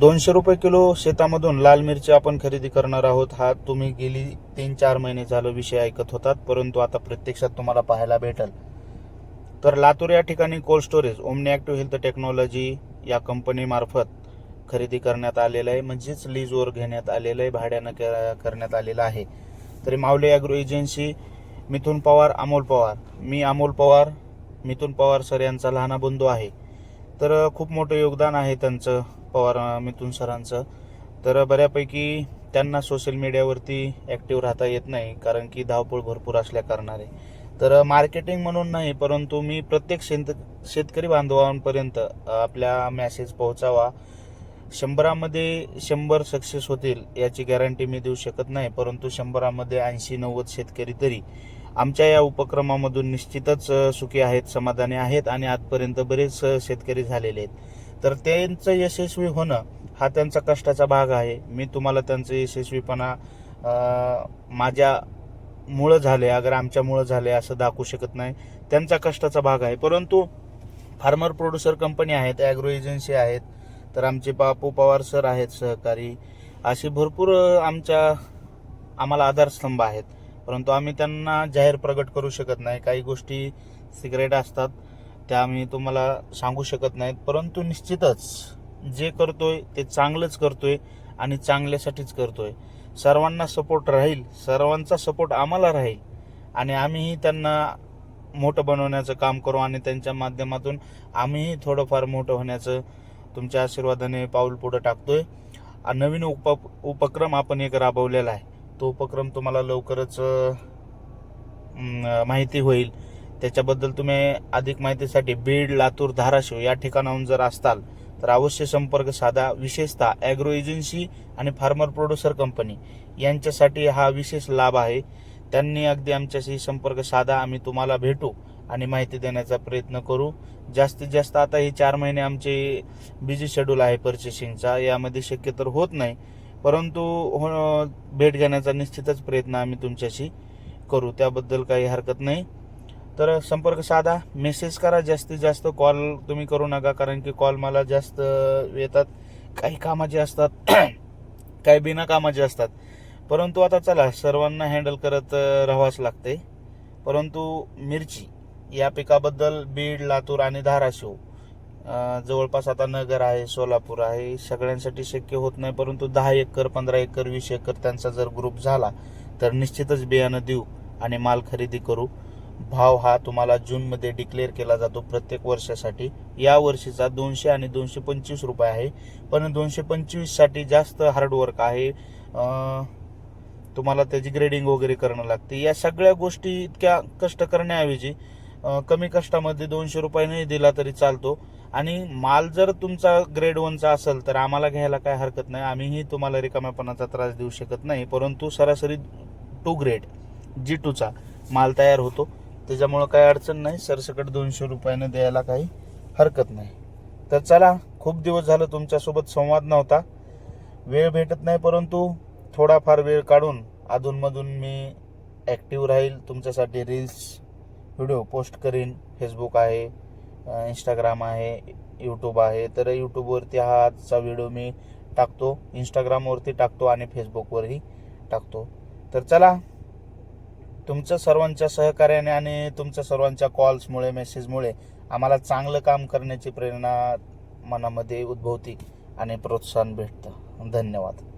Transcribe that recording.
दोनशे रुपये किलो शेतामधून लाल मिरची आपण खरेदी करणार आहोत. हा तुम्ही गेली तीन चार महिने झालं विषय ऐकत होतात परंतु आता प्रत्यक्षात तुम्हाला पाहायला भेटेल. तर लातूर या ठिकाणी cold storage Omni active health technology या कंपनीमार्फत खरेदी करण्यात आलेलं आहे. म्हणजेच लीजवर घेण्यात आलेलं आहे भाड्यानं क- करण्यात आलेलं आहे. तरी माऊली ॲग्रो एजन्सी मिथुन पवार अमोल पवार. मी अमोल पवार मिथुन पवार सर यांचा लहाना बंधू आहे. तर खूप मोठं योगदान आहे त्यांचं. पवार मिथून मिथुन सरांचं तर बऱ्यापैकी त्यांना सोशल मीडियावरती ॲक्टिव्ह राहता येत नाही कारण की धावपळ भरपूर असल्या कारणाने. तर मार्केटिंग म्हणून नाही परंतु मी प्रत्येक शेत शेतकरी बांधवांपर्यंत आपल्या मॅसेज पोहोचावा. शंभरामध्ये शंभर सक्सेस होतील याची गॅरंटी मी देऊ शकत नाही परंतु शंभरामध्ये ऐंशी नव्वद शेतकरी तरी आमच्या या उपक्रमामधून निश्चितच सुखी आहेत समाधानी आहेत आणि आजपर्यंत बरेच शेतकरी झालेले आहेत. तर त्यांचं यशस्वी होणं हा त्यांचा कष्टाचा भाग आहे. मी तुम्हाला त्यांचं यशस्वीपणा माझ्या मुळं झाले अगर आमच्यामुळं झाले असं दाखवू शकत नाही. त्यांचा कष्टाचा भाग आहे. परंतु फार्मर प्रोड्युसर कंपनी आहेत ॲग्रो एजन्सी आहेत तर आमचे बापू पवार सर आहेत सहकारी. असे भरपूर आमच्या आम्हाला आधारस्तंभ आहेत. परंतु आम्ही त्यांना जाहीर प्रगट करू शकत नाही. काही गोष्टी सिक्रेट असतात. त्या आम्ही तुम्हाला सांगू शकत नाहीत. परंतु निश्चितच जे करतोय ते चांगलंच करतोय आणि चांगल्यासाठीच करतोय. सर्वांना सपोर्ट राहील सर्वांचा सपोर्ट आम्हाला राहील आणि आम्हीही त्यांना मोठं बनवण्याचं काम करू आणि त्यांच्या माध्यमातून आम्हीही थोडंफार मोठं होण्याचं तुमच्या आशीर्वादाने पाऊल पुढं टाकतोय. नवीन उप उपक्रम आपण एक राबवलेला आहे. तो उपक्रम तुम्हाला लवकरच माहिती होईल. त्याच्याबद्दल तुम्ही अधिक माहितीसाठी बीड लातूर धाराशिव या ठिकाणाहून जर असताल तर अवश्य संपर्क साधा. विशेषतः ॲग्रो एजन्सी आणि फार्मर प्रोड्युसर कंपनी यांच्यासाठी हा विशेष लाभ आहे. त्यांनी अगदी आमच्याशी संपर्क साधा. आम्ही तुम्हाला भेटू आणि माहिती देण्याचा प्रयत्न करू. जास्तीत जास्त आता हे चार महिने आमचे बिझी शेड्यूल आहे पर्चेसिंगचा यामध्ये शक्य तर होत नाही. परंतु हो- भेट घेण्याचा निश्चितच प्रयत्न आम्ही तुमच्याशी करू. त्याबद्दल काही हरकत नाही. तर संपर्क साधा मेसेज करा जास्तीत जास्त कॉल तुम्ही करू नका कारण की कॉल मला जास्त येतात. काही कामाचे असतात. काही बिना कामाचे असतात. परंतु आता चला सर्वांना हँडल करत राहावाच लागते. परंतु मिरची या पिकाबद्दल बीड लातूर आणि धाराशिव जवळपास आता नगर आहे सोलापूर आहे सगळ्यांसाठी शक्य होत नाही. परंतु दहा एकर पंधरा एकर वीस एकर त्यांचा जर ग्रुप झाला तर निश्चितच बियाणं देऊ आणि माल खरेदी करू. भाव हा तुम्हाला जूनमध्ये डिक्लेअर केला जातो प्रत्येक वर्षासाठी. या वर्षीचा दोनशे आणि दोनशे पंचवीस रुपये आहे. पण दोनशे पंचवीससाठी जास्त हार्डवर्क आहे. तुम्हाला त्याची ग्रेडिंग वगैरे करणं लागते. या सगळ्या गोष्टी इतक्या कष्ट करण्याऐवजी कमी कष्टामध्ये दोनशे रुपये नाही दिला तरी चालतो. आणि माल जर तुमचा ग्रेड वनचा असेल तर आम्हाला घ्यायला काय हरकत नाही. आम्हीही तुम्हाला रिकाम्यापणाचा त्रास देऊ शकत नाही. परंतु सरासरी टू ग्रेड जी टूचा माल तयार होतो. त्याच्यामुळं काही अडचण नाही. सरसकट दोनशे रुपयानं द्यायला काही हरकत नाही. तर चला खूप दिवस झालं तुमच्यासोबत संवाद नव्हता. वेळ भेटत नाही परंतु थोडाफार वेळ काढून अधूनमधून मी ॲक्टिव्ह राहील. तुमच्यासाठी रील्स व्हिडिओ पोस्ट करीन. फेसबुक आहे इंस्टाग्राम आहे यूट्यूब आहे. तर यूट्यूबवरती हा आजचा व्हिडिओ मी टाकतो. इंस्टाग्रामवरती टाकतो आणि फेसबुकवरही टाकतो. तर चला तुमच्या सर्वांच्या सहकार्याने आणि तुमच्या सर्वांच्या कॉल्समुळे मेसेजमुळे आम्हाला चांगलं काम करण्याची प्रेरणा मनामध्ये उद्भवती आणि प्रोत्साहन भेटतं. धन्यवाद.